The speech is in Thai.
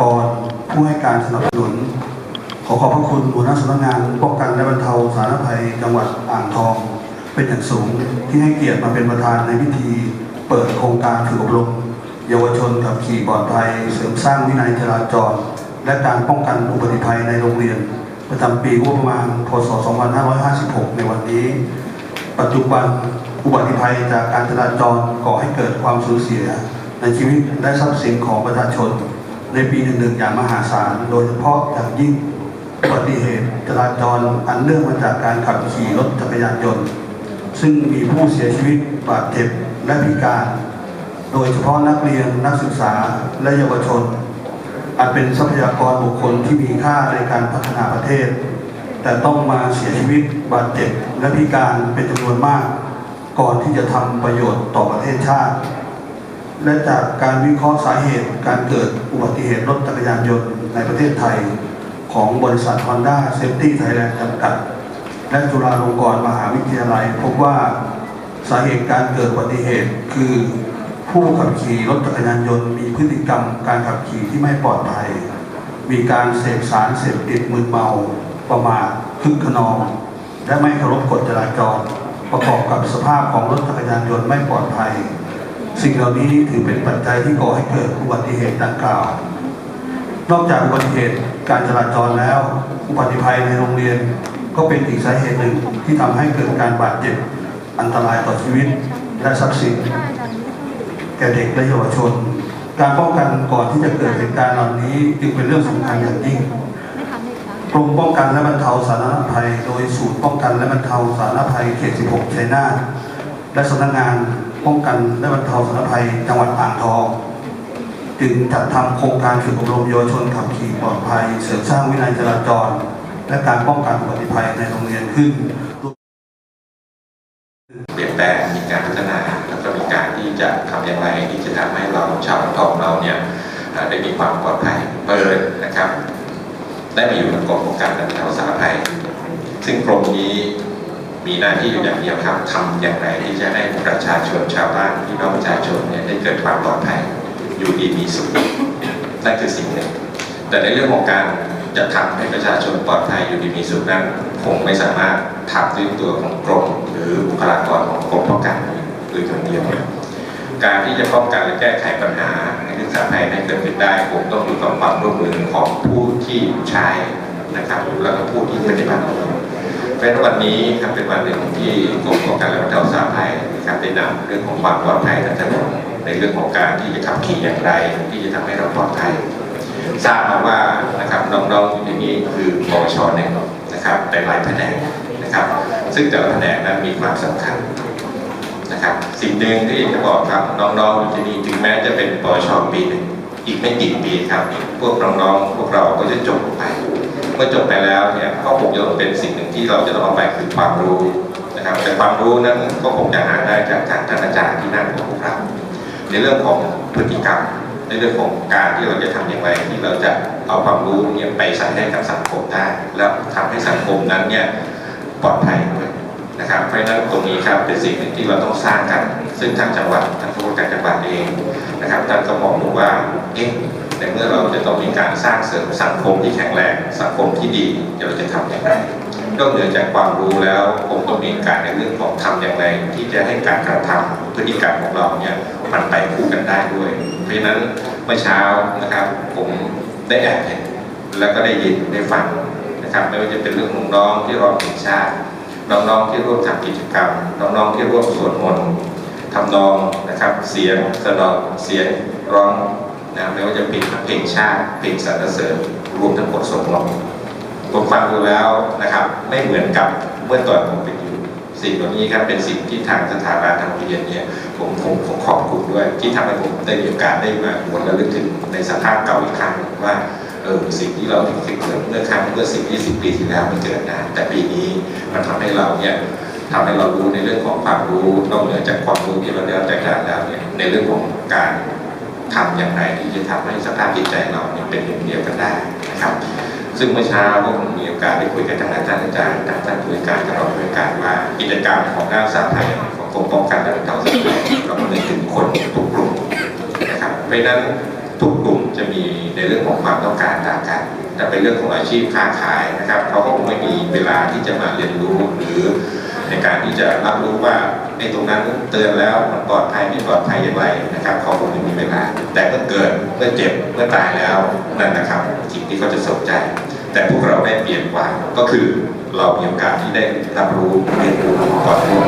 กรผู้ให้การสนับสนุน ขอขอบพระคุณหัวหน้าสำนักงานป้องกันและบรรเทาสาธารณภัยจังหวัดอ่างทอง เป็นอย่างสูงที่ให้เกียรติมาเป็นประธานในพิธี เปิดโครงการฝึกอบรมเยาวชนขับขี่ปลอดภัย เสริมสร้างวินัยจราจร และการป้องกันอุบัติภัยในโรงเรียน ประจำปีงบประมาณพศ 2556 ในวันนี้ ปัจจุบันอุบัติภัยจากการจราจรก่อให้เกิดความสูญเสีย ในชีวิตและทรัพย์สินของประชาชน ในปีหนึ่งๆอย่างมหาศาล โดยเฉพาะอย่างยิ่งอุบัติเหตุจราจรอันเนื่องมาจากการขับขี่รถจักรยานยนต์ ซึ่งมีผู้เสียชีวิตบาดเจ็บและพิการ โดยเฉพาะนักเรียนนักศึกษาและเยาวชนอันเป็นทรัพยากรบุคคลที่มีค่าในการพัฒนาประเทศ แต่ต้องมาเสียชีวิตบาดเจ็บและพิการเป็นจำนวนมาก ก่อนที่จะทำประโยชน์ต่อประเทศชาติ และจากการวิเคราะห์สาเหตุ การเกิดอุบัติเหตุรถจักรยานยนต์ในประเทศไทย ของบริษัท Honda Safety Thailand จำกัด และจุฬาลงกรณ์มหาวิทยาลัย พบว่าสาเหตุการเกิดอุบัติเหตุคือผู้ขับขี่รถจักรยานยนต์มีพฤติกรรมการขับขี่ที่ไม่ปลอดภัย มีการเสพสารเสพติดมึนเมา ประมาทคึกขนอง และไม่เคารพกฎจราจร ประกอบกับสภาพของรถจักรยานยนต์ไม่ปลอดภัย สิ่งเหล่านี้ถือเป็นปัจจัยที่ก่อให้เกิดอุบัติเหตุดังกล่าว นอกจากอุบัติเหตุการจราจรแล้ว อุบัติภัยในโรงเรียนก็เป็นอีกสาเหตุหนึ่งที่ทำให้เกิดการบาดเจ็บอันตรายต่อชีวิตและทรัพย์สินแก่เด็กและเยาวชน การป้องกันก่อนที่จะเกิดเหตุการณ์เหล่านี้จึงเป็นเรื่องสำคัญอย่างยิ่งกรมป้องกันและบรรเทาสาธารณภัย โดยศูนย์ป้องกันและบรรเทาสาธารณภัยเขต 16 ชัยนาทและสำนักงาน ป้องกันและบรรเทาสาธารณภัยจังหวัดอ่างทอง จึงจัดทำโครงการฝึกอบรมเยาวชนขับขี่ปลอดภัย เสริมสร้างวินัยจราจร และการป้องกันอุบัติภัยในโรงเรียนขึ้นเปลี่ยนแปลงมีการพัฒนาแล้วก็มีการที่จะทำอย่างไรที่จะทำให้เราชาวทองเราเนี่ยได้มีความปลอดภัยเปิดนะครับ ได้มาอยู่ในกรมป้องกันและบรรเทาสาธารณภัย ซึ่งกรมนี้ มีหน้าที่อยู่อย่างเดียวครับทำอย่างไรที่จะให้ประชาชนชาวบ้านพี่น้องประชาชนเนี่ยได้เกิดความปลอดภัยอยู่ดีมีสุขนั่นคือสิ่งหนึ่ง แต่ในเรื่องของการจะทำให้ประชาชนปลอดภัยอยู่ดีมีสุขนั้นคงไม่สามารถทำด้วยตัวของกรมหรือบุคลากรของกรมป้องกันหรือคนเดียวการที่จะป้องกันและแก้ไขปัญหาในเรื่องสาธารณภัยให้เกิดขึ้นได้คงต้องอยู่กับความร่วมมือของผู้ที่ใช้นะครับแล้วก็ผู้ที่ปฏิบัติ เพราะฉะนั้นวันนี้ครับเป็นวันหนึ่งที่กรมป้องกันและบรรเทาสาธารณภัยนะครับได้นำเรื่องของความปลอดภัยทางถนนในเรื่องของการที่จะขับขี่อย่างไร ที่จะทำให้เราปลอดภัยทราบมาว่านะครับน้องๆอยู่ในนี้คือปชหนึ่งนะครับแต่หลายแผนกนะครับ ซึ่งแต่ละแผนกนั้นมีความสำคัญนะครับสิ่งหนึ่งที่จะบอกครับน้องๆอยู่ที่นี่ถึงแม้จะเป็นปชปีหนึ่งอีกไม่กี่ปีครับ พวกน้องๆพวกเราก็จะจบไป เมื่อจบไปแล้วเนี่ยก็คงจะเป็นสิ่งหนึ่งที่เราจะต้องเอาไปคือความรู้นะครับแต่ความรู้นั้นก็คงจะหาได้จากทางท่านอาจารย์ที่นั่งของพวกเราในเรื่องของพฤติกรรม ในเรื่องของการที่เราจะทำอย่างไรที่เราจะเอาความรู้เนี่ยไปใช้ให้กับสังคมได้ แล้วทำให้สังคมนั้นเนี่ยปลอดภัยด้วยนะครับเพราะฉะนั้นตรงนี้ครับเป็นสิ่งหนึ่งที่เราต้องสร้างกัน ซึ่งทางจังหวัดทางผู้ว่าการจังหวัดเองนะครับท่านก็มองดูว่าเอ๊ะ ในเมื่อเราจะต้องมีการสร้างเสริมสังคมที่แข็งแรงสังคมที่ดีเราจะทำอย่างไรนอกเหนือจากความรู้แล้วคงต้องมีการในเรื่องของทำอย่างไร ที่จะให้การกระทำพฤติกรรมของเราเนี่ยมันไปคู่กันได้ด้วย เพราะฉะนั้นเมื่อเช้านะครับผมได้แอบเห็นแล้วก็ได้ยินได้ฟังนะครับไม่ว่าจะเป็นเรื่องของน้องที่ร้องเพลงชาติน้องๆที่ร่วมทำกิจกรรมน้องๆที่ร่วมสวดมนต์ทำนองนะครับ เสียงสะดอเสียงร้อง นะไม่ว่าจะเป็นเพลงชาติเพลงสรรเสริญรวมทั้งบทสวดมนต์ผมฟังดูแล้วนะครับ ไม่เหมือนกับเมื่อตอนผมเป็นอยู่สิ่งเหล่านี้ครับเป็นสิ่งที่ทางสถาบันทางเรียนเนี่ยผมผมผมขอบคุณด้วย ที่ทำให้ผมได้มีโอกาสได้มาหวนระลึกถึงในสภาพเก่าอีกครั้งหนึ่งว่าเออสิ่งที่เราคิดเกิดเมื่อครั้งเมื่อสิบยี่สิบปีที่แล้วมันเกิดนะแต่ปีนี้มันทำให้เราเนี่ยทำให้เรารู้ในเรื่องของความรู้นอกเหนือจากความรู้ที่เราได้รับจากการแล้วเนี่ยในเรื่องของการ ทำอย่างไรที่จะทำให้สภาพจิตใจเราเนี่ยเป็นหนึ่งเดียวกันได้นะครับ ซึ่งเมื่อเช้าก็ผมมีโอกาสได้คุยกับทางอาจารย์อาจารย์ทางท่านผู้าการกับรองผู้การว่ากิจกรรมของนักศึกษาไทยของกรมป้องกันและบรรเทาสาธารณภัยเราก็เลยถึงคนทุกกลุ่มนะครับเพราะฉะนั้นทุกกลุ่มจะมีในเรื่องของความต้องการต่างกันแต่เป็นเรื่องของอาชีพค้าขายนะครับเขาก็คงไม่มีเวลาที่จะมาเรียนรู้หรือ ในการที่จะรับรู้ว่าไอ้ตรงนั้นเตือนแล้วมันปลอดภัยไม่ปลอดภัยอย่างไรนะครับเขาคงไม่มีเวลา แต่เมื่อเกิดเมื่อเจ็บเมื่อตายแล้วนั่นนะครับสิ่งที่เขาจะสนใจ แต่พวกเราได้เปลี่ยนกว่าก็คือเรามีโอกาสที่ได้รับรู้เรียนรู้ก่อนล่วงหน้